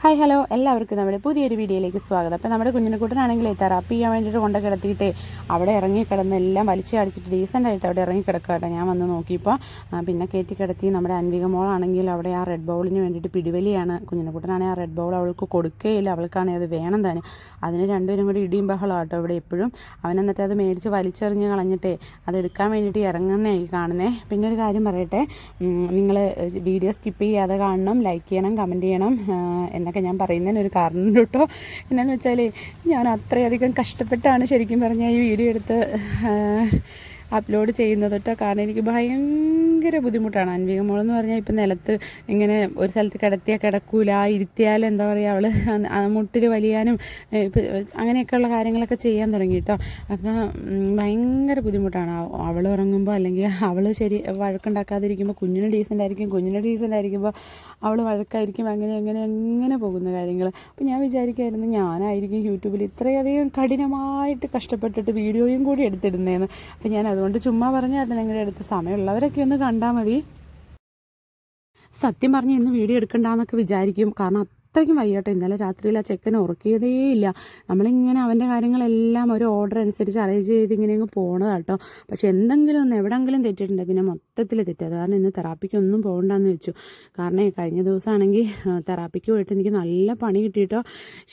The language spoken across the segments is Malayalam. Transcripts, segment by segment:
ഹായ് ഹലോ എല്ലാവർക്കും നമ്മുടെ പുതിയൊരു വീഡിയോയിലേക്ക് സ്വാഗതം. അപ്പോൾ നമ്മുടെ കുഞ്ഞിനെ കുഞ്ഞിനെക്കുട്ടനാണെങ്കിൽ തെറാപ്പി ചെയ്യാൻ വേണ്ടിയിട്ട് കൊണ്ട് കിടത്തിയിട്ട് അവിടെ ഇറങ്ങി കിടന്ന് എല്ലാം വലിച്ചു അടിച്ചിട്ട് ഡീസന്റായിട്ട് അവിടെ ഇറങ്ങി കിടക്കുക ഞാൻ വന്ന് നോക്കിയപ്പോൾ പിന്നെ കയറ്റി കിടത്തി നമ്മുടെ അൻവിക മോളാണെങ്കിൽ അവിടെ ആ റെഡ് ബോളിന് വേണ്ടിയിട്ട് പിടിവലിയാണ്. കുഞ്ഞിനെ കുഞ്ഞിനെക്കുട്ടനാണെങ്കിൽ ആ റെഡ് ബോൾ അവൾക്ക് കൊടുക്കുകയില്ല അവൾക്കാണെങ്കിൽ അത് വേണം തന്നെ അതിന് രണ്ടുപേരും കൂടി ഇടിയും ബഹളം ആട്ടോ ഇവിടെ എപ്പോഴും. അവൻ എന്നിട്ട് അത് മേടിച്ച് വലിച്ചെറിഞ്ഞ് കളഞ്ഞിട്ടേ അത് എടുക്കാൻ വേണ്ടിയിട്ട് ഇറങ്ങുന്നേ ഈ കാണുന്നേ. പിന്നെ ഒരു കാര്യം പറയട്ടെ. നിങ്ങൾ വീഡിയോ സ്കിപ്പ് ചെയ്യാതെ കാണണം. ലൈക്ക് ചെയ്യണം കമന്റ് ചെയ്യണം. എന്നൊക്കെ ഞാൻ പറയുന്നതിന് ഒരു കാരണം കേട്ടോ. എന്നാന്ന് വെച്ചാൽ ഞാൻ അത്രയധികം കഷ്ടപ്പെട്ടാണ് ശരിക്കും പറഞ്ഞാൽ ഈ വീഡിയോ എടുത്ത് അപ്ലോഡ് ചെയ്യുന്നത് കേട്ടോ. കാരണം എനിക്ക് ഭയങ്കര ബുദ്ധിമുട്ടാണ്. അൻവിക മോളെന്ന് പറഞ്ഞാൽ ഇപ്പം നിലത്ത് ഇങ്ങനെ ഒരു സ്ഥലത്ത് കിടത്തിയാൽ കിടക്കൂല ഇരുത്തിയാൽ എന്താ പറയുക അവൾ മുട്ടിൽ വലിയാനും ഇപ്പം അങ്ങനെയൊക്കെയുള്ള കാര്യങ്ങളൊക്കെ ചെയ്യാൻ തുടങ്ങി കേട്ടോ. അപ്പം ഭയങ്കര ബുദ്ധിമുട്ടാണ്. അവൾ ഉറങ്ങുമ്പോൾ അല്ലെങ്കിൽ അവൾ ശരി വഴക്കുണ്ടാക്കാതിരിക്കുമ്പോൾ കുഞ്ഞിന് ഡീസന്റ് ആയിരിക്കും കുഞ്ഞിന് ഡീസന്റ് ആയിരിക്കുമ്പോൾ അവൾ വഴക്കായിരിക്കും അങ്ങനെ അങ്ങനെ അങ്ങനെ പോകുന്ന കാര്യങ്ങൾ അപ്പം ഞാൻ വിചാരിക്കുമായിരുന്നു ഞാനായിരിക്കും യൂട്യൂബിൽ ഇത്രയധികം കഠിനമായിട്ട് കഷ്ടപ്പെട്ടിട്ട് വീഡിയോയും കൂടി എടുത്തിടുന്നതെന്ന് അപ്പം ഞാൻ അതുകൊണ്ട് ചുമ്മാ പറഞ്ഞായിരുന്നു നിങ്ങളുടെ അടുത്ത് സമയമുള്ളവരൊക്കെ ഒന്ന് കണ്ടാൽ മതി. സത്യം പറഞ്ഞ് ഇന്ന് വീഡിയോ എടുക്കണ്ടെന്നൊക്കെ വിചാരിക്കും. കാരണം അത്രയ്ക്കും വയ്യാട്ടോ ഇന്നലെ രാത്രിയിൽ ആ ചെക്കനെ ഉറക്കിയതേയില്ല നമ്മളിങ്ങനെ അവന്റെ കാര്യങ്ങളെല്ലാം ഒരു ഓർഡർ അനുസരിച്ച് അറേഞ്ച് ചെയ്ത് ഇങ്ങനെ അങ്ങ് പോണതാട്ടോ പക്ഷെ എന്തെങ്കിലും ഒന്ന് എവിടെങ്കിലും തെറ്റിട്ടുണ്ട് പിന്നെ മൊത്തത്തിൽ തെറ്റി. അത് ഇന്ന് തെറാപ്പിക്ക് ഒന്നും പോകണ്ടെന്ന് വെച്ചു. കാരണം കഴിഞ്ഞ ദിവസമാണെങ്കിൽ തെറാപ്പിക്ക് പോയിട്ട് എനിക്ക് നല്ല പണി കിട്ടിയിട്ടോ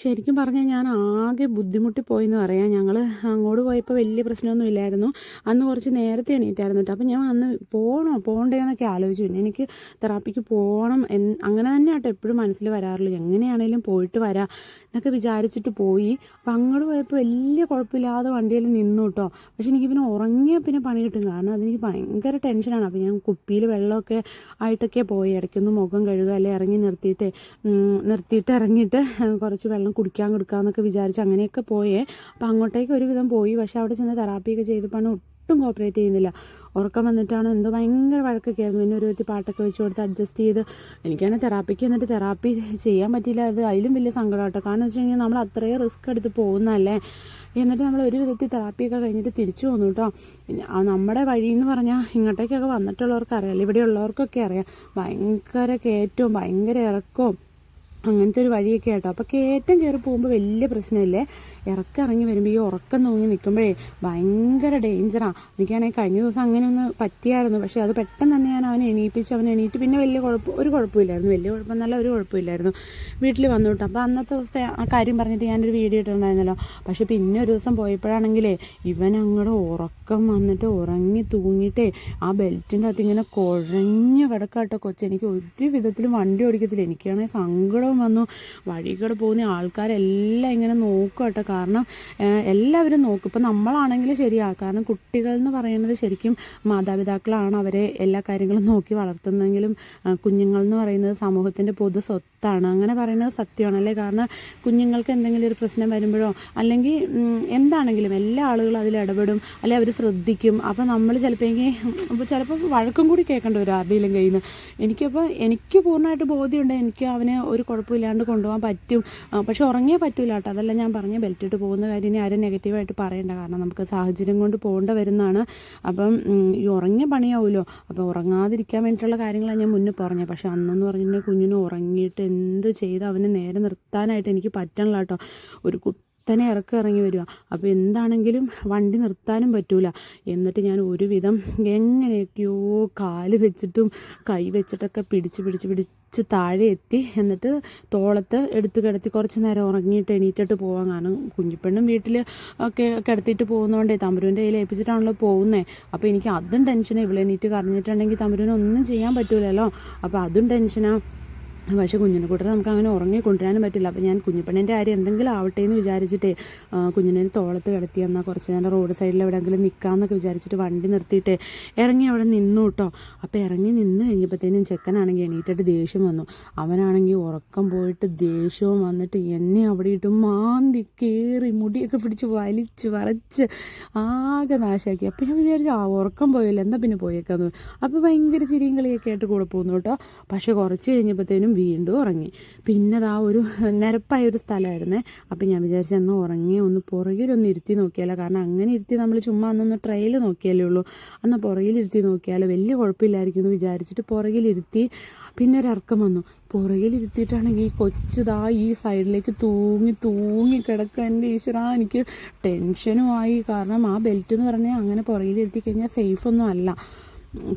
ശരിക്കും പറഞ്ഞാൽ ഞാൻ ആകെ ബുദ്ധിമുട്ടി പോയി എന്ന് പറയാം. ഞങ്ങൾ അങ്ങോട്ട് പോയപ്പോൾ വലിയ പ്രശ്നമൊന്നും ഇല്ലായിരുന്നു. അന്ന് കുറച്ച് നേരത്തെ എണീറ്റായിരുന്നു അപ്പോൾ ഞാൻ അന്ന് പോകണോ പോകണ്ടേ എന്നൊക്കെ ആലോചിച്ചു. പിന്നെ എനിക്ക് തെറാപ്പിക്ക് പോകണം എന്ന് അങ്ങനെ തന്നെ കേട്ടോ എപ്പോഴും മനസ്സിൽ വരാറുള്ളൂ. എങ്ങനെയാണേലും പോയിട്ട് വരാം എന്നൊക്കെ വിചാരിച്ചിട്ട് പോയി. അപ്പം അങ്ങോട്ട് പോയപ്പോൾ വലിയ കുഴപ്പമില്ലാതെ വണ്ടിയിൽ നിന്നു കേട്ടോ പക്ഷെ എനിക്ക് പിന്നെ ഉറങ്ങിയാൽ പിന്നെ പണി കിട്ടും. കാരണം അതെനിക്ക് ഭയങ്കര ടെൻഷനാണ്. അപ്പോൾ ഞാൻ കുപ്പിയിൽ വെള്ളമൊക്കെ ആയിട്ടൊക്കെ പോയി. ഇടയ്ക്കൊന്ന് മുഖം കഴുകുക അല്ലെ ഇറങ്ങി നിർത്തിയിട്ട് നിർത്തിയിട്ട് ഇറങ്ങിയിട്ട് കുറച്ച് വെള്ളം കുടിക്കാൻ കൊടുക്കാമെന്നൊക്കെ വിചാരിച്ച് അങ്ങനെയൊക്കെ പോയേ. അപ്പോൾ അങ്ങോട്ടേക്ക് ഒരുവിധം പോയി. പക്ഷേ അവിടെ ചെന്ന് തെറാപ്പിയൊക്കെ ചെയ്തപ്പോൾ ഒട്ടും കോപ്പറേറ്റ് ചെയ്യുന്നില്ല. ഉറക്കം വന്നിട്ടാണ് എന്തോ ഭയങ്കര വഴക്കൊക്കെ ആയിരുന്നു പിന്നെ ഒരു വ്യക്തി പാട്ടൊക്കെ വെച്ച് കൊടുത്ത് അഡ്ജസ്റ്റ് ചെയ്ത് എനിക്കാണ് തെറാപ്പിക്ക് എന്നിട്ട് തെറാപ്പി ചെയ്യാൻ പറ്റിയില്ല. അത് അതിലും വലിയ സങ്കടം കേട്ടോ കാരണം വെച്ച് കഴിഞ്ഞാൽ നമ്മൾ അത്രയും റിസ്ക് എടുത്ത് പോകുന്നതല്ലേ? എന്നിട്ട് നമ്മൾ ഒരു വിധത്തിൽ തെറാപ്പിയൊക്കെ കഴിഞ്ഞിട്ട് തിരിച്ചു പോന്നു കേട്ടോ നമ്മുടെ വഴി എന്ന് പറഞ്ഞാൽ ഇങ്ങോട്ടേക്കൊക്കെ വന്നിട്ടുള്ളവർക്ക് അറിയാം ഇവിടെ ഉള്ളവർക്കൊക്കെ അറിയാം. ഭയങ്കര കയറ്റവും ഭയങ്കര ഇറക്കവും. അങ്ങനത്തെ ഒരു വഴിയൊക്കെ ആട്ടോ. അപ്പോൾ കയറ്റം കയറി പോകുമ്പോൾ വലിയ പ്രശ്നമില്ലേ? ഇറക്കം ഇറങ്ങി വരുമ്പോൾ ഈ ഉറക്കം തൂങ്ങി നിൽക്കുമ്പോഴേ ഭയങ്കര ഡേഞ്ചറാണ് എനിക്കാണെങ്കിൽ കഴിഞ്ഞ ദിവസം അങ്ങനെ ഒന്ന് പറ്റിയായിരുന്നു. പക്ഷേ അത് പെട്ടെന്ന് തന്നെ ഞാൻ അവനെ എണീപ്പിച്ച് അവനെ എണീറ്റ് പിന്നെ വലിയ കുഴപ്പം ഒരു കുഴപ്പമില്ലായിരുന്നു. വലിയ കുഴപ്പം നല്ല ഒരു കുഴപ്പമില്ലായിരുന്നു. വീട്ടിൽ വന്നു അപ്പോൾ അന്നത്തെ ദിവസത്തെ ആ കാര്യം പറഞ്ഞിട്ട് ഞാനൊരു വീഡിയോ ഇട്ടിട്ടുണ്ടായിരുന്നല്ലോ. പക്ഷേ പിന്നെ ഒരു ദിവസം പോയപ്പോഴാണെങ്കിലേ ഇവൻ അങ്ങോട്ട് ഉറക്കം വന്നിട്ട് ഉറങ്ങി തൂങ്ങിയിട്ടേ ആ ബെൽറ്റിന്റെ അകത്ത് ഇങ്ങനെ കുഴഞ്ഞു കിടക്കാട്ടോ കൊച്ചു. എനിക്ക് ഒരു വിധത്തിലും വണ്ടി ഓടിക്കത്തില്ല. എനിക്കാണെങ്കിൽ സങ്കടവും വന്നു. വഴി കൂടെ പോകുന്ന ആൾക്കാരെല്ലാം ഇങ്ങനെ നോക്കും കേട്ടോ. കാരണം എല്ലാവരും നോക്കും. ഇപ്പം നമ്മളാണെങ്കിൽ ശരിയാണ് കാരണം കുട്ടികൾ എന്ന് പറയുന്നത് ശരിക്കും മാതാപിതാക്കളാണ് അവരെ എല്ലാ കാര്യങ്ങളും നോക്കി വളർത്തുന്നെങ്കിലും കുഞ്ഞുങ്ങൾ എന്ന് പറയുന്നത് സമൂഹത്തിന്റെ പൊതു സ്വത്താണ്. അങ്ങനെ പറയുന്നത് സത്യമാണ് അല്ലേ കാരണം കുഞ്ഞുങ്ങൾക്ക് എന്തെങ്കിലും ഒരു പ്രശ്നം വരുമ്പോഴോ അല്ലെങ്കിൽ എന്താണെങ്കിലും എല്ലാ ആളുകളും അതിൽ ഇടപെടും അല്ലെങ്കിൽ അവർ ശ്രദ്ധിക്കും. അപ്പോൾ നമ്മൾ ചിലപ്പോൾ ചിലപ്പോൾ വഴക്കും കൂടി കേൾക്കേണ്ടി വരും ആരുടെയും കയ്യിൽ നിന്ന്. എനിക്കപ്പോൾ എനിക്ക് പൂർണമായിട്ട് ബോധ്യമുണ്ട്. എനിക്ക് അവന് ഒരു കുഴപ്പമില്ലാണ്ട് കൊണ്ടുപോകാൻ പറ്റും. പക്ഷെ ഉറങ്ങിയേ പറ്റൂല കേട്ടോ. അതല്ല ഞാൻ പറഞ്ഞ ബെൽറ്റ് ഇട്ട് പോകുന്ന കാര്യം ഇനി ആരും നെഗറ്റീവായിട്ട് പറയണ്ട. കാരണം നമുക്ക് സാഹചര്യം കൊണ്ട് പോകേണ്ട വരുന്നതാണ്. അപ്പം ഈ ഉറങ്ങിയ പണിയാവുമല്ലോ അപ്പോൾ ഉറങ്ങാതിരിക്കാൻ വേണ്ടിയിട്ടുള്ള കാര്യങ്ങളാണ് ഞാൻ മുന്നേ പറഞ്ഞത് പക്ഷെ അന്നെന്ന് പറഞ്ഞിട്ടുണ്ടെങ്കിൽ കുഞ്ഞിന് ഉറങ്ങിയിട്ട് എന്ത് ചെയ്ത് അവനെ നേരെ നിർത്താനായിട്ട് എനിക്ക് പറ്റണില്ല കേട്ടോ. ഒരു കുത്തനെ ഇറക്കം ഇറങ്ങി വരിക. അപ്പോൾ എന്താണെങ്കിലും വണ്ടി നിർത്താനും പറ്റൂല. എന്നിട്ട് ഞാൻ ഒരുവിധം എങ്ങനെയൊക്കെയോ കാൽ വെച്ചിട്ടും കൈ വെച്ചിട്ടൊക്കെ പിടിച്ച് പിടിച്ച് പിടിച്ച് താഴെ എത്തി. എന്നിട്ട് തോളത്ത് എടുത്ത് കിടത്തി കുറച്ച് നേരം ഉറങ്ങിയിട്ട് എണീറ്റിട്ട് പോകാൻ കാരണം കുഞ്ഞിപ്പെണ്ണും വീട്ടിൽ ഒക്കെ കിടത്തിയിട്ട് പോകുന്നതുകൊണ്ടേ തമ്പുരുവിന്റെ കയ്യിൽ ഏൽപ്പിച്ചിട്ടാണല്ലോ പോകുന്നത് അപ്പോൾ എനിക്ക് അതും ടെൻഷനാണ് ഇവിടെ എണീറ്റ് കറിഞ്ഞിട്ടുണ്ടെങ്കിൽ തമ്പുരുവിനൊന്നും ചെയ്യാൻ പറ്റൂലല്ലോ. അപ്പോൾ അതും ടെൻഷനാണ് പക്ഷേ കുഞ്ഞിനെ കൂട്ടർ നമുക്ക് അങ്ങനെ ഉറങ്ങി കൊണ്ടുവരാനും പറ്റില്ല. അപ്പോൾ ഞാൻ കുഞ്ഞിപ്പണ്ണന്റെ കാര്യം എന്തെങ്കിലും ആവട്ടെ എന്ന് വിചാരിച്ചിട്ടേ കുഞ്ഞിനെ തോളത്ത് കിടത്തി എന്നാൽ കുറച്ച് നേരം റോഡ് സൈഡിൽ എവിടെയെങ്കിലും നിൽക്കാമെന്നൊക്കെ വിചാരിച്ചിട്ട് വണ്ടി നിർത്തിയിട്ട് ഇറങ്ങി അവിടെ നിന്നു കേട്ടോ. അപ്പോൾ ഇറങ്ങി നിന്ന് കഴിഞ്ഞപ്പോഴത്തേനും ചെക്കനാണെങ്കിൽ എണീറ്റിട്ട് ദേഷ്യം വന്നു. അവനാണെങ്കിൽ ഉറക്കം പോയിട്ട് ദേഷ്യവും വന്നിട്ട് എന്നെ അവിടെ ഇട്ട് മാന്തി കയറി മുടിയൊക്കെ പിടിച്ച് വലിച്ച് വരച്ച് ആകെ നാശാക്കി. അപ്പോൾ ഞാൻ വിചാരിച്ചു ആ ഉറക്കം പോയല്ലോ എന്താ പിന്നെ പോയേക്കാന്ന്. അപ്പോൾ ഭയങ്കര ചിരിയും കളിയൊക്കെ ആയിട്ട് കൂടെ പോകുന്നു കേട്ടോ. പക്ഷേ കുറച്ച് കഴിഞ്ഞപ്പോഴത്തേനും വീണ്ടും ഉറങ്ങി. പിന്നെ അതാ ഒരു നിരപ്പായ ഒരു സ്ഥലമായിരുന്നേ. അപ്പം ഞാൻ വിചാരിച്ചു എന്നാൽ ഉറങ്ങി ഒന്ന് പുറകിലൊന്ന് ഇരുത്തി നോക്കിയാലോ? കാരണം അങ്ങനെ ഇരുത്തി നമ്മൾ ചുമ്മാ അന്നൊന്ന് ട്രെയിൽ നോക്കിയാലേ ഉള്ളൂ. എന്നാൽ പുറകിലിരുത്തി നോക്കിയാലോ? വലിയ കുഴപ്പമില്ലായിരിക്കും എന്ന് വിചാരിച്ചിട്ട് പുറകിലിരുത്തി പിന്നെ ഒരു വന്നു. പുറകിലിരുത്തിയിട്ടാണെങ്കിൽ ഈ കൊച്ചുതാ ഈ സൈഡിലേക്ക് തൂങ്ങി തൂങ്ങി കിടക്കുക എന്റെ ഈശ്വര എനിക്ക് ടെൻഷനുമായി കാരണം ആ ബെൽറ്റ് എന്ന് പറഞ്ഞാൽ അങ്ങനെ പുറകിലിരുത്തി കഴിഞ്ഞാൽ സേഫ് ഒന്നും അല്ല.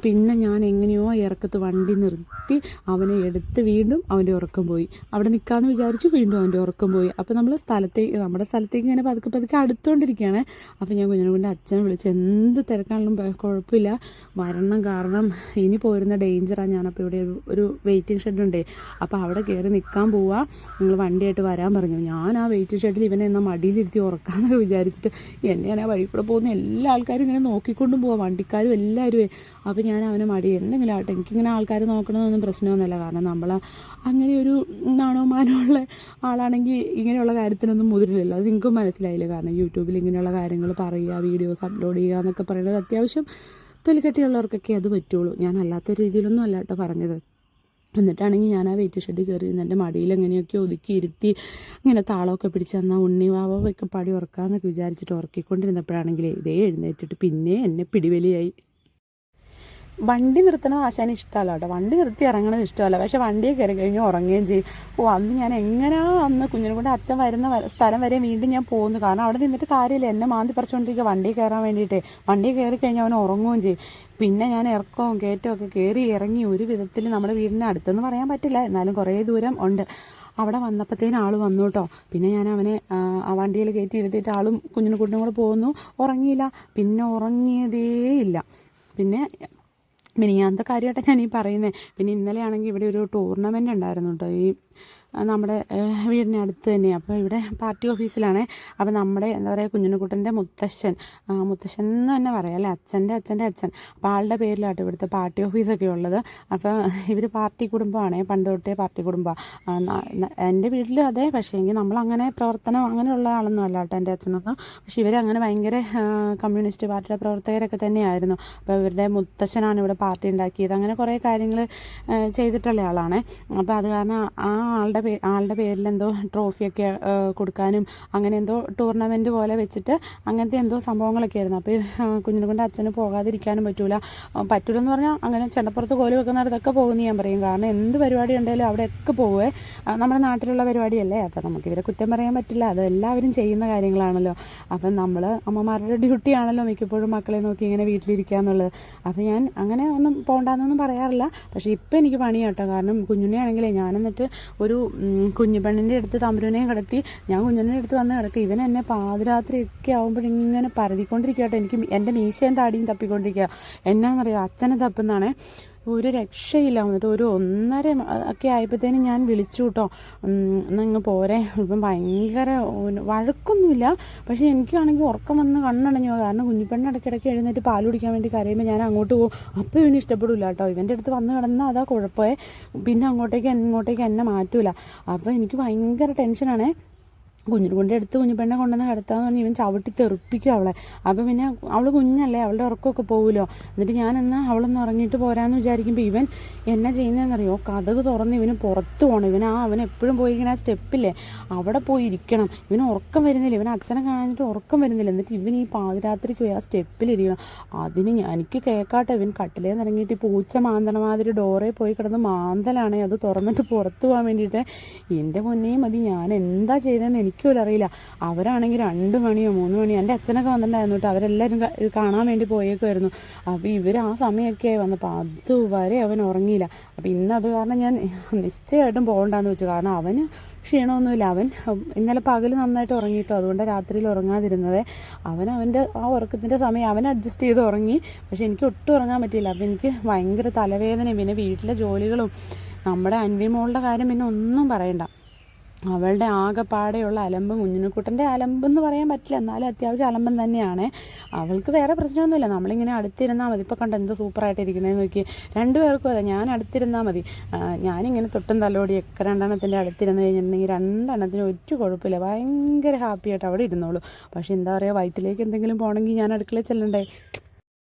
പിന്നെ ഞാൻ എങ്ങനെയോ ഇറക്കത്ത് വണ്ടി നിർത്തി അവനെ എടുത്ത് വീണ്ടും അവന്റെ ഉറക്കം പോയി. അവിടെ നിൽക്കാമെന്ന് വിചാരിച്ചു വീണ്ടും അവന്റെ ഉറക്കം പോയി. അപ്പോൾ നമ്മൾ സ്ഥലത്തേക്ക് നമ്മുടെ സ്ഥലത്തേക്ക് ഇങ്ങനെ പതുക്കെ പതുക്കെ അടുത്തുകൊണ്ടിരിക്കുകയാണ് അപ്പോൾ ഞാൻ കുഞ്ഞിനെ കൊണ്ട് അച്ഛനെ വിളിച്ച് എന്ത് തിരക്കാണെങ്കിലും കുഴപ്പമില്ല. വരണം കാരണം ഇനി പോരുന്ന ഡേഞ്ചറാണ് ഞാനപ്പോൾ ഇവിടെ ഒരു ഒരു വെയിറ്റിംഗ് ഷെഡുണ്ടേ അപ്പോൾ അവിടെ കയറി നിൽക്കാൻ പോവാ. നിങ്ങൾ വണ്ടിയായിട്ട് വരാൻ പറഞ്ഞു. ഞാൻ ആ വെയിറ്റിംഗ് ഷെഡിൽ ഇവനെ എന്നാൽ മടിയിലിരുത്തി ഉറക്കാമെന്നൊക്കെ വിചാരിച്ചിട്ട് എന്നെയാണ് ആ വഴി പോകുന്ന എല്ലാ ആൾക്കാരും ഇങ്ങനെ നോക്കിക്കൊണ്ടും പോവാം. വണ്ടിക്കാരും എല്ലാവരും അപ്പോൾ ഞാൻ അവനെ മടി എന്തെങ്കിലും ആവട്ടെ എനിക്കിങ്ങനെ ആൾക്കാർ നോക്കണമെന്നൊന്നും പ്രശ്നമൊന്നുമില്ല. കാരണം നമ്മൾ അങ്ങനെ ഒരു നാണോ മാനോ ഉള്ള ആളാണെങ്കിൽ ഇങ്ങനെയുള്ള കാര്യത്തിനൊന്നും മുതിരില്ലല്ലോ. അത് നിങ്ങൾക്കും മനസ്സിലായില്ല? കാരണം യൂട്യൂബിൽ ഇങ്ങനെയുള്ള കാര്യങ്ങൾ പറയുക വീഡിയോസ് അപ്ലോഡ് ചെയ്യുക എന്നൊക്കെ പറയുന്നത് അത്യാവശ്യം തൊലിക്കട്ടിയുള്ളവർക്കൊക്കെ അത് പറ്റുള്ളൂ. ഞാൻ അല്ലാത്ത രീതിയിലൊന്നും അല്ല കേട്ടോ പറഞ്ഞത്. എന്നിട്ടാണെങ്കിൽ ഞാൻ ആ വെയിറ്റ് ഷെഡ് കയറി എന്റെ മടിയിൽ എങ്ങനെയൊക്കെ ഒതുക്കി ഇരുത്തി ഇങ്ങനെ താളമൊക്കെ പിടിച്ച് എന്നാൽ ഉണ്ണി വാവൊക്കെ പാടി ഉറക്കാമെന്നൊക്കെ വിചാരിച്ചിട്ട് ഉറക്കിക്കൊണ്ടിരുന്നപ്പോഴാണെങ്കിൽ ഇതേ എഴുന്നേറ്റിട്ട് പിന്നെ എന്നെ പിടിവലിയായി. വണ്ടി നിർത്തണത് ആശാന് ഇഷ്ടമല്ല കേട്ടോ. വണ്ടി നിർത്തി ഇറങ്ങണത് ഇഷ്ടമല്ല. പക്ഷെ വണ്ടിയെ കയറി കഴിഞ്ഞ് ഉറങ്ങുകയും ചെയ്യും. ഓ അന്ന് ഞാൻ എങ്ങനെയാ അന്ന് കുഞ്ഞിനെ കൊണ്ട് അച്ഛൻ വരുന്ന സ്ഥലം വരെ വീണ്ടും ഞാൻ പോകുന്നു. കാരണം അവിടെ നിന്നിട്ട് കാര്യമില്ല. എന്നെ മാന്തി പറിച്ചുകൊണ്ടിരിക്കുക വണ്ടി കയറാൻ വേണ്ടിയിട്ട്. വണ്ടി കയറി കഴിഞ്ഞാൽ അവൻ ഉറങ്ങുകയും ചെയ്യും. പിന്നെ ഞാൻ ഇറക്കവും കയറ്റവും ഒക്കെ കയറി ഇറങ്ങി ഒരു വിധത്തിൽ നമ്മുടെ വീടിന്റെ അടുത്തെന്ന് പറയാൻ പറ്റില്ല. എന്നാലും കുറേ ദൂരം ഉണ്ട്. അവിടെ വന്നപ്പോഴത്തേനും ആൾ വന്നു കേട്ടോ. പിന്നെ ഞാൻ അവനെ ആ, വണ്ടിയിൽ കയറ്റി ഇരുത്തിയിട്ട് ആളും കുഞ്ഞിനെ കുട്ടിനും കൂടെ പോകുന്നു. ഉറങ്ങിയില്ല. പിന്നെ ഉറങ്ങിയതേ ഇല്ല. പിന്നെ മിനിങ്ങാന്ത കാര്യമായിട്ടാണ് ഞാൻ ഈ പറയുന്നത് പിന്നെ ഇന്നലെയാണെങ്കിൽ ഇവിടെ ഒരു ടൂർണമെന്റ് ഉണ്ടായിരുന്നു കേട്ടോ ഈ നമ്മുടെ വീടിന്റെ അടുത്ത് തന്നെ. അപ്പോൾ ഇവിടെ പാർട്ടി ഓഫീസിലാണ്. അപ്പോൾ നമ്മുടെ എന്താ പറയുക കുഞ്ഞിനുക്കുട്ടന്റെ മുത്തശ്ശൻ. മുത്തശ്ശൻ എന്ന് തന്നെ പറയാം അല്ലേ? അച്ഛന്റെ അച്ഛന്റെ അച്ഛൻ. അപ്പോൾ ആളുടെ പേരിലാട്ടോ ഇവിടുത്തെ പാർട്ടി ഓഫീസൊക്കെ ഉള്ളത്. അപ്പോൾ ഇവർ പാർട്ടി കുടുംബമാണ് പണ്ട് തൊട്ടേ പാർട്ടി കുടുംബമാണ് എന്റെ വീട്ടിലും അതെ. പക്ഷേ എങ്കിൽ നമ്മളങ്ങനെ പ്രവർത്തനം അങ്ങനെയുള്ള ആളൊന്നും അല്ല കേട്ടോ എന്റെ അച്ഛനൊന്നും. പക്ഷേ ഇവരങ്ങനെ ഭയങ്കര കമ്മ്യൂണിസ്റ്റ് പാർട്ടിയുടെ പ്രവർത്തകരൊക്കെ തന്നെയായിരുന്നു. അപ്പോൾ ഇവരുടെ മുത്തശ്ശനാണ് ഇവിടെ പാർട്ടി ഉണ്ടാക്കിയത്. അങ്ങനെ കുറേ കാര്യങ്ങൾ ചെയ്തിട്ടുള്ള ആളാണ്. അപ്പോൾ അത് കാരണം ആ ആളുടെ പേ ആളുടെ പേരിൽ എന്തോ ട്രോഫിയൊക്കെ കൊടുക്കാനും അങ്ങനെ എന്തോ ടൂർണമെന്റ് പോലെ വെച്ചിട്ട് അങ്ങനത്തെ എന്തോ സംഭവങ്ങളൊക്കെ ആയിരുന്നു അപ്പോൾ കുഞ്ഞിനെ കൊണ്ട് അച്ഛന് പോകാതിരിക്കാനും പറ്റൂല. പറ്റൂല എന്ന് പറഞ്ഞാൽ അങ്ങനെ ചെണ്ടപ്പുറത്ത് കോൽ വെക്കുന്നിടത്തൊക്കെ പോകുമെന്ന് ഞാൻ പറയും. കാരണം എന്ത് പരിപാടി ഉണ്ടെങ്കിലും അവിടെയൊക്കെ പോവേ. നമ്മുടെ നാട്ടിലുള്ള പരിപാടിയല്ലേ? അപ്പോൾ നമുക്ക് ഇവരെ കുറ്റം പറയാൻ പറ്റില്ല. അത് എല്ലാവരും ചെയ്യുന്ന കാര്യങ്ങളാണല്ലോ. അപ്പം നമ്മൾ അമ്മമാരുടെ ഡ്യൂട്ടിയാണല്ലോ മിക്കപ്പോഴും മക്കളെ നോക്കി ഇങ്ങനെ വീട്ടിലിരിക്കുക എന്നുള്ളത് അപ്പോൾ ഞാൻ അങ്ങനെ ഒന്നും പോകണ്ടെന്നൊന്നും പറയാറില്ല. പക്ഷേ ഇപ്പം എനിക്ക് പണിയാട്ടോ. കാരണം കുഞ്ഞുണ്ണിയാണെങ്കിലേ ഞാൻ എന്നിട്ട് ഒരു ഉം, കുഞ്ഞു പെണ്ണിന്റെ അടുത്ത് തമ്പുരുവിനെയും കിടത്തി. ഞാൻ കുഞ്ഞുണ്ണിന്റെ അടുത്ത് വന്ന് കിടക്കുക ഇവൻ എന്നെ പാതിരാത്രിയൊക്കെ ആകുമ്പോഴിങ്ങനെ പരതിക്കൊണ്ടിരിക്കുക എനിക്ക് എന്റെ മീശയും താടിയും തപ്പിക്കൊണ്ടിരിക്കുക എന്നാന്നറിയാം? അച്ഛനെ തപ്പുന്നതാണേ ഒരു രക്ഷയില്ല. വന്നിട്ട് ഒരു ഒന്നര ഒക്കെ ആയപ്പോഴത്തേനും ഞാൻ വിളിച്ചു കേട്ടോ നിങ്ങൾ പോരെ. ഇപ്പം ഭയങ്കര വഴക്കൊന്നുമില്ല. പക്ഷേ എനിക്കാണെങ്കിൽ ഉറക്കം വന്ന് കണ്ണടഞ്ഞു. കാരണം കുഞ്ഞിപ്പെണ്ണ ഇടയ്ക്കിടയ്ക്ക് എഴുന്നേറ്റ് പാൽ കുടിക്കാൻ വേണ്ടി കരയുമ്പോൾ ഞാൻ അങ്ങോട്ട് പോകും. അപ്പോൾ ഇവന് ഇഷ്ടപ്പെടില്ല കേട്ടോ ഇവന്റെ അടുത്ത് വന്ന് കിടന്നാൽ അതാ കുഴപ്പമേ. പിന്നെ അങ്ങോട്ടേക്ക് ഇങ്ങോട്ടേക്ക് എന്നെ മാറ്റൂല. അപ്പോൾ എനിക്ക് ഭയങ്കര ടെൻഷനാണേ. കുഞ്ഞിനെ കൊണ്ട് എടുത്ത് കുഞ്ഞിപ്പെണ്ണെ കൊണ്ടുവന്ന് കിടത്താന്ന് പറഞ്ഞ് ഇവൻ ചവിട്ടി തെറുപ്പിക്കും അവളെ. അപ്പം പിന്നെ അവൾ കുഞ്ഞല്ലേ അവളുടെ ഉറക്കമൊക്കെ പോകുമല്ലോ എന്നിട്ട് ഞാൻ എന്നാൽ അവളൊന്ന് ഉറങ്ങിയിട്ട് പോരാന്ന് വിചാരിക്കുമ്പോൾ ഇവൻ എന്നാ ചെയ്യുന്നതെന്നറിയോ? കഥക് തുറന്ന് ഇവന് പുറത്ത് പോകണം ഇവൻ ആ അവൻ എപ്പോഴും പോയിരിക്കണ ആ സ്റ്റെപ്പില്ലേ? അവിടെ പോയി ഇരിക്കണം. ഇവന് ഉറക്കം വരുന്നില്ല. ഇവൻ അച്ഛനെ കാണാനിട്ട് ഉറക്കം വരുന്നില്ല. എന്നിട്ട് ഇവൻ ഈ പാതിരാത്രിക്ക് പോയി ആ സ്റ്റെപ്പിലിരിക്കണം അതിന് എനിക്ക് കേൾക്കാട്ടെ ഇവൻ കട്ടിലേ ഇറങ്ങിയിട്ട് ഈ പൂച്ച മാന്തണ മാതിരി ഡോറേ പോയി കിടന്ന് മാന്തലാണേ. അത് തുറന്നിട്ട് പുറത്ത് പോകാൻ വേണ്ടിയിട്ട്. എന്റെ മുന്നേ മതി ഞാൻ എന്താ ചെയ്തതെന്ന് എനിക്ക് പോലും അറിയില്ല. അവരാണെങ്കിൽ രണ്ട് മണിയോ മൂന്ന് മണിയോ എന്റെ അച്ഛനൊക്കെ വന്നിട്ടുണ്ടായിരുന്നു കേട്ടോ. അവരെല്ലാവരും കാണാൻ വേണ്ടി പോയേക്കുമായിരുന്നു അപ്പോൾ ഇവർ ആ സമയമൊക്കെ വന്നപ്പോൾ അതുവരെ അവൻ ഉറങ്ങിയില്ല. അപ്പോൾ അത് കാരണം ഞാൻ നിശ്ചയമായിട്ടും പോകണ്ടെന്ന് വെച്ചു. കാരണം അവന് ക്ഷീണമൊന്നുമില്ല. അവൻ ഇന്നലെ പകൽ നന്നായിട്ട് ഉറങ്ങിയിട്ടോ. അതുകൊണ്ട് രാത്രിയിൽ ഉറങ്ങാതിരുന്നത്. അവൻ അവന്റെ ആ ഉറക്കത്തിന്റെ സമയം അവൻ അഡ്ജസ്റ്റ് ചെയ്ത് ഉറങ്ങി. പക്ഷെ എനിക്ക് ഒട്ടും ഉറങ്ങാൻ പറ്റിയില്ല. അപ്പോൾ എനിക്ക് ഭയങ്കര തലവേദനയും പിന്നെ വീട്ടിലെ ജോലികളും നമ്മുടെ അൻവി മോളുടെ കാര്യം പിന്നെ ഒന്നും പറയണ്ട. അവളുടെ ആകെപ്പാടെയുള്ള അലമ്പ് കുഞ്ഞിനുക്കുട്ടന്റെ അലമ്പെന്ന് പറയാൻ പറ്റില്ല. എന്നാലും അത്യാവശ്യം അലമ്പം തന്നെയാണ്. അവൾക്ക് വേറെ പ്രശ്നമൊന്നുമില്ല. നമ്മളിങ്ങനെ അടുത്തിരുന്നാൽ മതി. ഇപ്പോൾ കണ്ടോ എന്ത് സൂപ്പറായിട്ട് ഇരിക്കുന്നതെന്ന് നോക്കി. രണ്ടുപേർക്കും അതെ ഞാൻ അടുത്തിരുന്നാൽ മതി. ഞാനിങ്ങനെ തൊട്ടും തലോടിയൊക്കെ രണ്ടെണ്ണത്തിന്റെ അടുത്തിരുന്ന് കഴിഞ്ഞിട്ടുണ്ടെങ്കിൽ രണ്ടെണ്ണത്തിന് ഒരു കുഴപ്പമില്ല. ഭയങ്കര ഹാപ്പിയായിട്ട് അവിടെ ഇരുന്നോളൂ. പക്ഷേ എന്താ പറയുക വയറ്റിലേക്ക് എന്തെങ്കിലും പോകണമെങ്കിൽ ഞാൻ അടുക്കളയിൽ ചെല്ലണ്ടേ?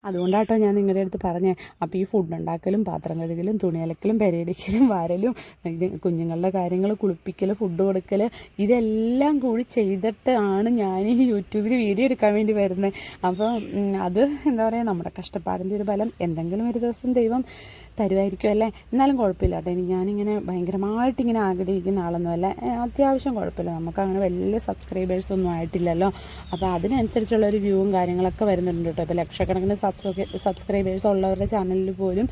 അതുകൊണ്ടാട്ടോ ഞാൻ നിങ്ങളുടെ അടുത്ത് പറഞ്ഞേ. അപ്പോൾ ഈ ഫുഡ് ഉണ്ടാക്കലും പാത്രം കഴുകലും തുണി അലക്കലും പെരയടിക്കലും വരലും കുഞ്ഞുങ്ങളുടെ കാര്യങ്ങൾ കുളിപ്പിക്കൽ ഫുഡ് കൊടുക്കൽ ഇതെല്ലാം കൂടി ചെയ്തിട്ട് ആണ് ഞാൻ ഈ യൂട്യൂബിൽ വീഡിയോ എടുക്കാൻ വേണ്ടി വരുന്നത് അപ്പോൾ അത് എന്താ പറയുക നമ്മുടെ കഷ്ടപ്പാടിന്റെ ഒരു ഫലം. എന്തെങ്കിലും ഒരു ദിവസം ദൈവം തരുമായിരിക്കും അല്ലേ? എന്നാലും കുഴപ്പമില്ല കേട്ടോ. ഞാനിങ്ങനെ ഭയങ്കരമായിട്ട് ഇങ്ങനെ ആഗ്രഹിക്കുന്ന ആളൊന്നുമല്ല. അത്യാവശ്യം കുഴപ്പമില്ല. നമുക്ക് അങ്ങനെ വലിയ സബ്സ്ക്രൈബേഴ്സൊന്നും ആയിട്ടില്ലല്ലോ. അപ്പോൾ അതിനനുസരിച്ചുള്ള ഒരു വ്യൂവും കാര്യങ്ങളൊക്കെ വരുന്നുണ്ട് കേട്ടോ. ഇപ്പോൾ ലക്ഷക്കണക്കിന് സബ്സ്ക്രൈബേഴ്സ് ഉള്ളവരുടെ ചാനലിൽ പോലും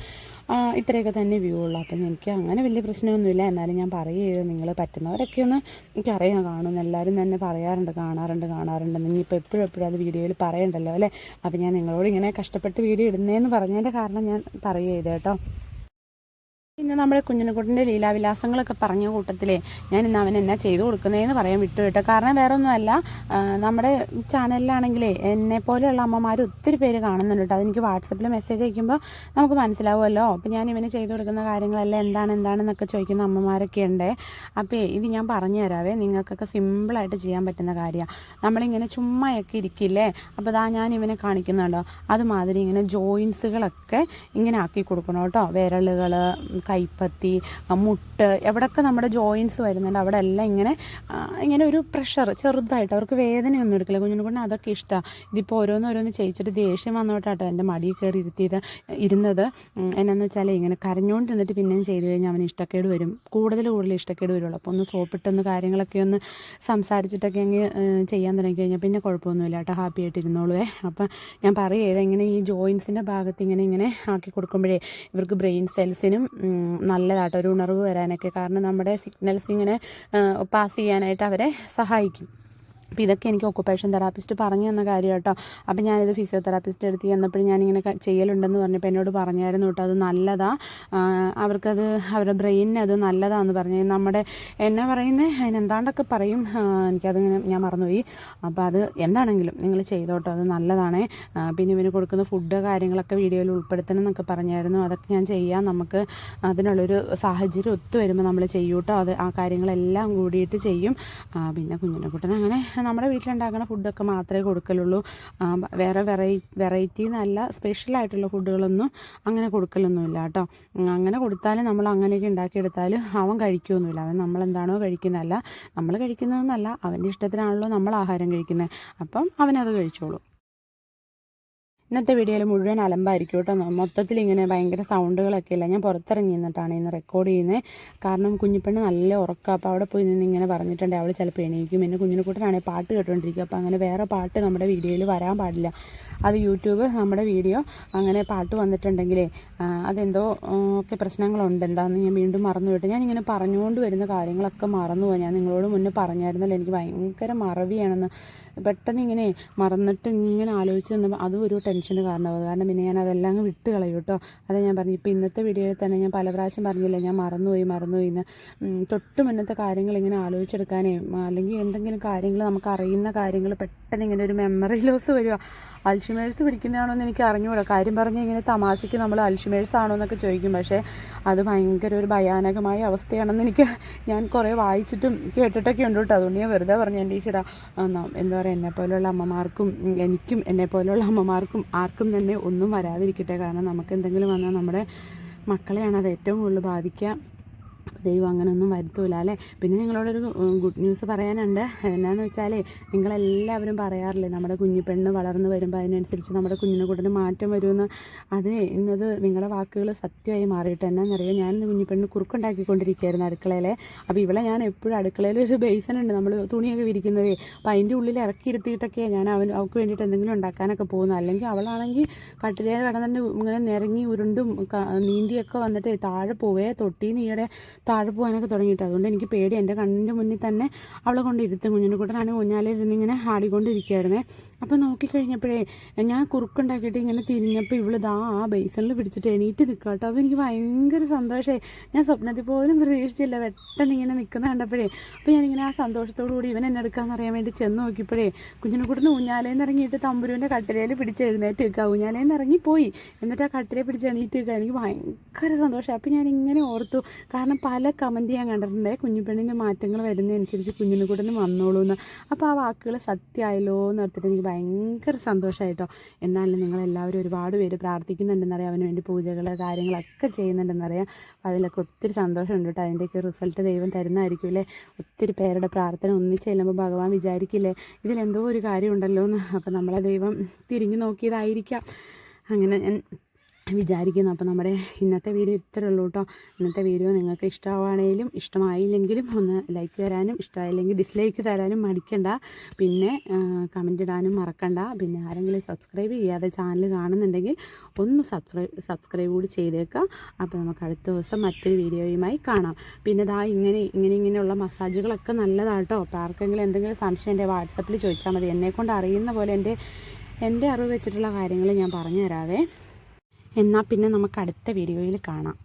ഇത്രയൊക്കെ തന്നെ വ്യൂ ഉള്ളൂ. അപ്പം എനിക്ക് അങ്ങനെ വലിയ പ്രശ്നമൊന്നുമില്ല. എന്നാലും ഞാൻ പറയുക നിങ്ങൾ പറ്റുന്നവരൊക്കെ ഒന്ന് എനിക്കറിയാം. കാണും. എല്ലാവരും തന്നെ പറയാറുണ്ട്. കാണാറുണ്ട് കാണാറുണ്ട്. ഇനിയിപ്പോൾ എപ്പോഴും എപ്പോഴും അത് വീഡിയോയിൽ പറയണ്ടല്ലോ അല്ലേ? അപ്പം ഞാൻ നിങ്ങളോട് ഇങ്ങനെ കഷ്ടപ്പെട്ട് വീഡിയോ ഇടുന്നതെന്ന് പറഞ്ഞതിന്റെ കാരണം ഞാൻ പറയുക ചെയ്ത് കേട്ടോ. ഇന്ന് നമ്മുടെ കുഞ്ഞിനുകുട്ടന്റെ ലീലാവിലാസങ്ങളൊക്കെ പറഞ്ഞ കൂട്ടത്തിലേ ഞാൻ ഇന്ന് അവൻ എന്നാ ചെയ്തു കൊടുക്കുന്നതെന്ന് പറയാൻ വിട്ടു കേട്ടോ. കാരണം വേറെ ഒന്നുമല്ല നമ്മുടെ ചാനലിലാണെങ്കിലേ എന്നെ പോലെയുള്ള അമ്മമാർ ഒത്തിരി പേര് കാണുന്നുണ്ട് കേട്ടോ. അതെനിക്ക് വാട്സപ്പിൽ മെസ്സേജ് അയക്കുമ്പോൾ നമുക്ക് മനസ്സിലാവുമല്ലോ. അപ്പോൾ ഞാൻ ഇവന് ചെയ്തു കൊടുക്കുന്ന കാര്യങ്ങളെല്ലാം എന്താണ് എന്താണെന്നൊക്കെ ചോദിക്കുന്ന അമ്മമാരൊക്കെ ഉണ്ട്. അപ്പോൾ ഇത് ഞാൻ പറഞ്ഞു തരാവേ. നിങ്ങൾക്കൊക്കെ സിമ്പിളായിട്ട് ചെയ്യാൻ പറ്റുന്ന കാര്യമാണ് നമ്മളിങ്ങനെ ചുമ്മായൊക്കെ ഇരിക്കില്ലേ? അപ്പോൾ ദാ ഞാൻ ഇവനെ കാണിക്കുന്നുണ്ടോ? അതുമാതിരി ഇങ്ങനെ ജോയിൻസുകളൊക്കെ ഇങ്ങനെ ആക്കി കൊടുക്കണം കേട്ടോ. വിരലുകൾ കൈപ്പത്തി മുട്ട് എവിടെയൊക്കെ നമ്മുടെ ജോയിൻസ് വരുന്നുണ്ട് അവിടെ എല്ലാം ഇങ്ങനെ ഇങ്ങനെ ഒരു പ്രഷർ ചെറുതായിട്ട് അവർക്ക് വേദനയൊന്നും എടുക്കില്ല. കുഞ്ഞിനെ കൊണ്ട് അതൊക്കെ ഇഷ്ടമാണ് ഇതിപ്പോൾ ഓരോന്നോരോന്ന് ചേച്ചിട്ട് ദേഷ്യം വന്നോട്ടാട്ടോ എന്റെ മടിയിൽ കയറി ഇരുത്തിയത് ഇരുന്നത്. എന്നാന്ന് വെച്ചാൽ ഇങ്ങനെ കരഞ്ഞുകൊണ്ടിരുന്നിട്ട് പിന്നെയും ചെയ്ത് കഴിഞ്ഞാൽ അവന് ഇഷ്ടക്കേട് വരും. കൂടുതൽ കൂടുതൽ ഇഷ്ടക്കേട് വരുള്ളൂ. അപ്പോൾ ഒന്ന് സോപ്പിട്ടൊന്ന് കാര്യങ്ങളൊക്കെ ഒന്ന് സംസാരിച്ചിട്ടൊക്കെ അങ്ങ് ചെയ്യാൻ തുടങ്ങി കഴിഞ്ഞാൽ പിന്നെ കുഴപ്പമൊന്നുമില്ല കേട്ടോ. ഹാപ്പി ആയിട്ട് ഇരുന്നോളൂ അപ്പം ഞാൻ പറയുക ഇങ്ങനെ ഈ ജോയിൻസിന്റെ ഭാഗത്ത് ഇങ്ങനെ ഇങ്ങനെ ആക്കി കൊടുക്കുമ്പോഴേ ഇവർക്ക് ബ്രെയിൻ സെൽസിനും നല്ലതാട്ടോ ഒരു ഉണർവ് വരാനൊക്കെ. കാരണം നമ്മുടെ സിഗ്നൽസ് ഇങ്ങനെ പാസ് ചെയ്യാനായിട്ട് അവരെ സഹായിക്കും. അപ്പോൾ ഇതൊക്കെ എനിക്ക് ഒക്കുപ്പേഷൻ തെറാപ്പിസ്റ്റ് പറഞ്ഞു തന്ന കാര്യം കേട്ടോ. അപ്പോൾ ഞാനിത് ഫിസിയോതെറാപ്പിസ്റ്റ് എടുത്ത് ചെന്നപ്പോൾ ഞാനിങ്ങനെ ചെയ്യലുണ്ടെന്ന് പറഞ്ഞപ്പോൾ എന്നോട് പറഞ്ഞായിരുന്നു കേട്ടോ അത് നല്ലതാണ് അവർക്കത് അവരുടെ ബ്രെയിനിന് അത് നല്ലതാണെന്ന് പറഞ്ഞു. നമ്മുടെ എന്നാ പറയുന്നത് അതിനെന്താണ്ടൊക്കെ പറയും. എനിക്കതിങ്ങനെ ഞാൻ മറന്നുപോയി. അപ്പോൾ അത് എന്താണെങ്കിലും നിങ്ങൾ ചെയ്തോട്ടോ അത് നല്ലതാണേ. പിന്നെ ഇവന് കൊടുക്കുന്ന ഫുഡ് കാര്യങ്ങളൊക്കെ വീഡിയോയിൽ ഉൾപ്പെടുത്തണം എന്നൊക്കെ പറഞ്ഞായിരുന്നു. അതൊക്കെ ഞാൻ ചെയ്യാം. നമുക്ക് അതിനുള്ളൊരു സാഹചര്യം ഒത്തു വരുമ്പോൾ നമ്മൾ ചെയ്യൂട്ടോ. അത് ആ കാര്യങ്ങളെല്ലാം കൂടിയിട്ട് ചെയ്യും. പിന്നെ കുഞ്ഞിനെ കുട്ടൻ അങ്ങനെ നമ്മുടെ വീട്ടിലുണ്ടാക്കുന്ന ഫുഡൊക്കെ മാത്രമേ കൊടുക്കലുള്ളൂ. വേറെ വെറൈ വെറൈറ്റി എന്നല്ല സ്പെഷ്യലായിട്ടുള്ള ഫുഡുകളൊന്നും അങ്ങനെ കൊടുക്കലൊന്നുമില്ല കേട്ടോ. അങ്ങനെ കൊടുത്താലും നമ്മൾ അങ്ങനെയൊക്കെ ഉണ്ടാക്കിയെടുത്താൽ അവൻ കഴിക്കുകയൊന്നുമില്ല അവൻ നമ്മളെന്താണോ കഴിക്കുന്നതല്ല. നമ്മൾ കഴിക്കുന്നതെന്നല്ല അവന്റെ ഇഷ്ടത്തിനാണല്ലോ നമ്മൾ ആഹാരം കഴിക്കുന്നത്. അപ്പം അവനത് കഴിച്ചോളൂ. ഇന്നത്തെ വീഡിയോയിൽ മുഴുവൻ അലമ്പായിരിക്കും കേട്ടോ. മൊത്തത്തിൽ ഇങ്ങനെ ഭയങ്കര സൗണ്ടുകളൊക്കെ ഇല്ല. ഞാൻ പുറത്തിറങ്ങി നിന്നിട്ടാണ് ഇന്ന് റെക്കോർഡ് ചെയ്യുന്നത് കാരണം കുഞ്ഞിപ്പെണ്ണ് നല്ല ഉറക്കം. അപ്പോൾ അവിടെ പോയി നിന്ന് ഇങ്ങനെ പറഞ്ഞിട്ടുണ്ട്. അവൾ ചിലപ്പോൾ എണീക്കും. എന്റെ കുഞ്ഞിനെക്കൂട്ടനാണെങ്കിൽ പാട്ട് കേട്ടുകൊണ്ടിരിക്കും അപ്പോൾ അങ്ങനെ വേറെ പാട്ട് നമ്മുടെ വീഡിയോയിൽ വരാൻ പാടില്ല. അത് യൂട്യൂബ് നമ്മുടെ വീഡിയോ അങ്ങനെ പാട്ട് വന്നിട്ടുണ്ടെങ്കിലേ അതെന്തോ ഒക്കെ പ്രശ്നങ്ങളുണ്ട്. എന്താണെന്ന് ഞാൻ വീണ്ടും മറന്നു ഞാൻ ഇങ്ങനെ പറഞ്ഞുകൊണ്ട് വരുന്ന കാര്യങ്ങളൊക്കെ മറന്നു പോയി ഞാൻ നിങ്ങളോട് മുന്നേ പറഞ്ഞായിരുന്നല്ലോ എനിക്ക് ഭയങ്കര മറവിയാണെന്ന്. പെട്ടെന്ന് ഇങ്ങനെ മറന്നിട്ട് ഇങ്ങനെ ആലോചിച്ച് നിന്നപ്പോൾ അതും ഒരു ടെൻഷന് കാരണമാവും കാരണം പിന്നെ ഞാൻ അതെല്ലാം അങ്ങ് വിട്ട് കളയും കേട്ടോ. അതാ ഞാൻ പറഞ്ഞു. ഇപ്പോൾ ഇന്നത്തെ വീഡിയോയിൽ തന്നെ ഞാൻ പല പ്രാവശ്യം പറഞ്ഞില്ലേ ഞാൻ മറന്നുപോയി മറന്നുപോയി എന്ന്. തൊട്ട് മുന്നത്തെ കാര്യങ്ങൾ ഇങ്ങനെ ആലോചിച്ചെടുക്കാനേ അല്ലെങ്കിൽ എന്തെങ്കിലും കാര്യങ്ങൾ നമുക്ക് അറിയുന്ന കാര്യങ്ങൾ പെട്ടെന്ന് ഇങ്ങനെ ഒരു മെമ്മറി ലോസ് വരിക അൽഷിമേഴ്സ് പിടിക്കുന്നതാണോ എന്ന് എനിക്ക് അറിഞ്ഞുകൂടാ കാര്യം പറഞ്ഞ് ഇങ്ങനെ തമാശയ്ക്ക് നമ്മൾ അൽഷിമേഴ്സ് ആണോ എന്നൊക്കെ ചോദിക്കും. പക്ഷേ അത് ഭയങ്കര ഒരു ഭയാനകമായ അവസ്ഥയാണെന്ന് എനിക്ക് ഞാൻ കുറേ വായിച്ചിട്ടും കേട്ടിട്ടൊക്കെ ഉണ്ട് കേട്ടോ. അതുകൊണ്ട് ഞാൻ വെറുതെ പറഞ്ഞു എന്റെ ഈശ്വര എന്താ പറയുക എന്നെ പോലെയുള്ള അമ്മമാർക്കും എനിക്കും എന്നെ പോലെയുള്ള അമ്മമാർക്കും ആർക്കും തന്നെ ഒന്നും വരാതിരിക്കട്ടെ. കാരണം നമുക്ക് എന്തെങ്കിലും വന്നാൽ നമ്മുടെ മക്കളെയാണ് അത് ഏറ്റവും കൂടുതൽ ബാധിക്കുക. ദൈവം അങ്ങനെയൊന്നും വരുത്തൂല അല്ലേ? പിന്നെ നിങ്ങളോടൊരു ഗുഡ് ന്യൂസ് പറയാനുണ്ട്. എന്നാന്ന് വെച്ചാൽ നിങ്ങളെല്ലാവരും പറയാറില്ലേ നമ്മുടെ കുഞ്ഞിപ്പെണ്ണ് വളർന്നു വരുമ്പോൾ അതിനനുസരിച്ച് നമ്മുടെ കുഞ്ഞിനെ കൂട്ടിന് മാറ്റം വരുമെന്ന്. അത് ഇന്നത് നിങ്ങളുടെ വാക്കുകൾ സത്യമായി മാറിയിട്ട് എന്നാണെന്നറിയാം ഞാൻ കുഞ്ഞിപ്പെണ്ണ് കുറുക്കുണ്ടാക്കിക്കൊണ്ടിരിക്കുകയായിരുന്നു അടുക്കളയിലെ. അപ്പോൾ ഇവിടെ ഞാൻ എപ്പോഴും അടുക്കളയിൽ ഒരു ബേസനുണ്ട് ഉണ്ട്. നമ്മൾ തുണിയൊക്കെ വിരിക്കുന്നതേ അപ്പോൾ അതിന്റെ ഉള്ളിൽ ഇറക്കി ഇരുത്തിയിട്ടൊക്കെ ഞാൻ അവൻ അവൾക്ക് വേണ്ടിയിട്ട് എന്തെങ്കിലും ഉണ്ടാക്കാനൊക്കെ പോകുന്നത് അല്ലെങ്കിൽ അവളാണെങ്കിൽ കട്ടിലേ കടന്നിട്ട് ഇങ്ങനെ നിരങ്ങി ഉരുണ്ടും നീന്തിയൊക്കെ വന്നിട്ട് താഴെ പോവേ തൊട്ടി ഈയിടെ താഴെ പോകാനൊക്കെ തുടങ്ങിയിട്ട്. അതുകൊണ്ട് എനിക്ക് പേടി. എന്റെ കണ്ണിന്റെ മുന്നിൽ തന്നെ അവളെ കൊണ്ട് ഇരുത്തും കുഞ്ഞിനെ കൂട്ടനാണ് ഇരുന്ന് ഇങ്ങനെ ആടിക്കൊണ്ടിരിക്കുകയായിരുന്നേ അപ്പോൾ നോക്കിക്കഴിഞ്ഞപ്പോഴേ ഞാൻ കുറുക്കുണ്ടാക്കിയിട്ട് ഇങ്ങനെ തിരിഞ്ഞപ്പോൾ ഇവളിതാ ആ ബേസണിൽ പിടിച്ചിട്ട് എണീറ്റ് നിൽക്കുക കേട്ടോ അപ്പോൾ എനിക്ക് ഭയങ്കര സന്തോഷമായി ഞാൻ സ്വപ്നത്തിൽ പോലും പ്രതീക്ഷിച്ചില്ല. പെട്ടെന്ന് ഇങ്ങനെ നിൽക്കുന്ന കണ്ടപ്പോഴേ അപ്പോൾ ഞാനിങ്ങനെ ആ സന്തോഷത്തോടു കൂടി ഇവൻ എന്നെ എടുക്കാമെന്ന് അറിയാൻ വേണ്ടി ചെന്ന് നോക്കിയപ്പോഴേ കുഞ്ഞിനെ കൂട്ടിന് ഊഞ്ഞാലേന്ന് ഇറങ്ങിയിട്ട് തമ്പുരുവിന്റെ കട്ടിലയിൽ പിടിച്ച് എഴുന്നേറ്റ് നിൽക്കുക ഊഞ്ഞാലേന്ന് ഇറങ്ങിപ്പോയി എന്നിട്ട് ആ കട്ടിലെ പിടിച്ച് എണീറ്റ് നിൽക്കുക എനിക്ക് ഭയങ്കര സന്തോഷം അപ്പോൾ ഞാൻ ഇങ്ങനെ ഓർത്തു. കാരണം പല കമന്റ് ഞാൻ കണ്ടിട്ടുണ്ട്. കുഞ്ഞുപെണ്ണിന്റെ മാറ്റങ്ങൾ വരുന്നതനുസരിച്ച് കുഞ്ഞിനെ കൂട്ടിന് വന്നോളൂ എന്ന് അപ്പോൾ ആ വാക്കുകൾ സത്യമായല്ലോ എന്ന് ഓർത്തിട്ട് എനിക്ക് ഭയങ്കര സന്തോഷമായിട്ടോ എന്നാലും നിങ്ങളെല്ലാവരും ഒരുപാട് പേര് പ്രാർത്ഥിക്കുന്നുണ്ടെന്നറിയാം. അവന് വേണ്ടി പൂജകൾ കാര്യങ്ങളൊക്കെ ചെയ്യുന്നുണ്ടെന്നറിയാം. അതിലൊക്കെ ഒത്തിരി സന്തോഷമുണ്ട് കേട്ടോ. അതിന്റെയൊക്കെ റിസൾട്ട് ദൈവം തരുന്നതായിരിക്കും അല്ലേ? ഒത്തിരി പേരുടെ പ്രാർത്ഥന ഒന്നിച്ച് ചെല്ലുമ്പോൾ ഭഗവാൻ വിചാരിക്കില്ലേ? ഇതിലെന്തോ ഒരു കാര്യമുണ്ടല്ലോ എന്ന് അപ്പോൾ നമ്മളെ ദൈവം തിരിഞ്ഞു നോക്കിയതായിരിക്കാം. അങ്ങനെ ഞാൻ വിചാരിക്കുന്നു. അപ്പോൾ നമ്മുടെ ഇന്നത്തെ വീഡിയോ ഇത്രയേ ഉള്ളൂ കേട്ടോ ഇന്നത്തെ വീഡിയോ നിങ്ങൾക്ക് ഇഷ്ടമാണെങ്കിലും ഇഷ്ടമായില്ലെങ്കിലും ഒന്ന് ലൈക്ക് തരാനും ഇഷ്ടമായില്ലെങ്കിൽ ഡിസ്ലൈക്ക് തരാനും മടിക്കണ്ട. പിന്നെ കമന്റ് ഇടാനും മറക്കണ്ട. പിന്നെ ആരെങ്കിലും സബ്സ്ക്രൈബ് ചെയ്യാതെ ചാനൽ കാണുന്നുണ്ടെങ്കിൽ ഒന്ന് സബ്സ്ക്രൈബ് സബ്സ്ക്രൈബ് കൂടി ചെയ്തേക്കാം. അപ്പോൾ നമുക്ക് അടുത്ത ദിവസം മറ്റൊരു വീഡിയോയുമായി കാണാം. പിന്നെ ദാ ഇങ്ങനെ ഇങ്ങനെ ഇങ്ങനെയുള്ള മസാജുകളൊക്കെ നല്ലതാട്ടോ. അപ്പോൾ ആർക്കെങ്കിലും എന്തെങ്കിലും സംശയം എന്റെ വാട്സപ്പിൽ ചോദിച്ചാൽ മതി. എന്നെക്കൊണ്ട് അറിയുന്ന പോലെ എന്റെ എന്റെ അറിവ് വെച്ചിട്ടുള്ള കാര്യങ്ങൾ ഞാൻ പറഞ്ഞു തരാവേ എന്നാൽ പിന്നെ നമുക്ക് അടുത്ത വീഡിയോയിൽ കാണാം.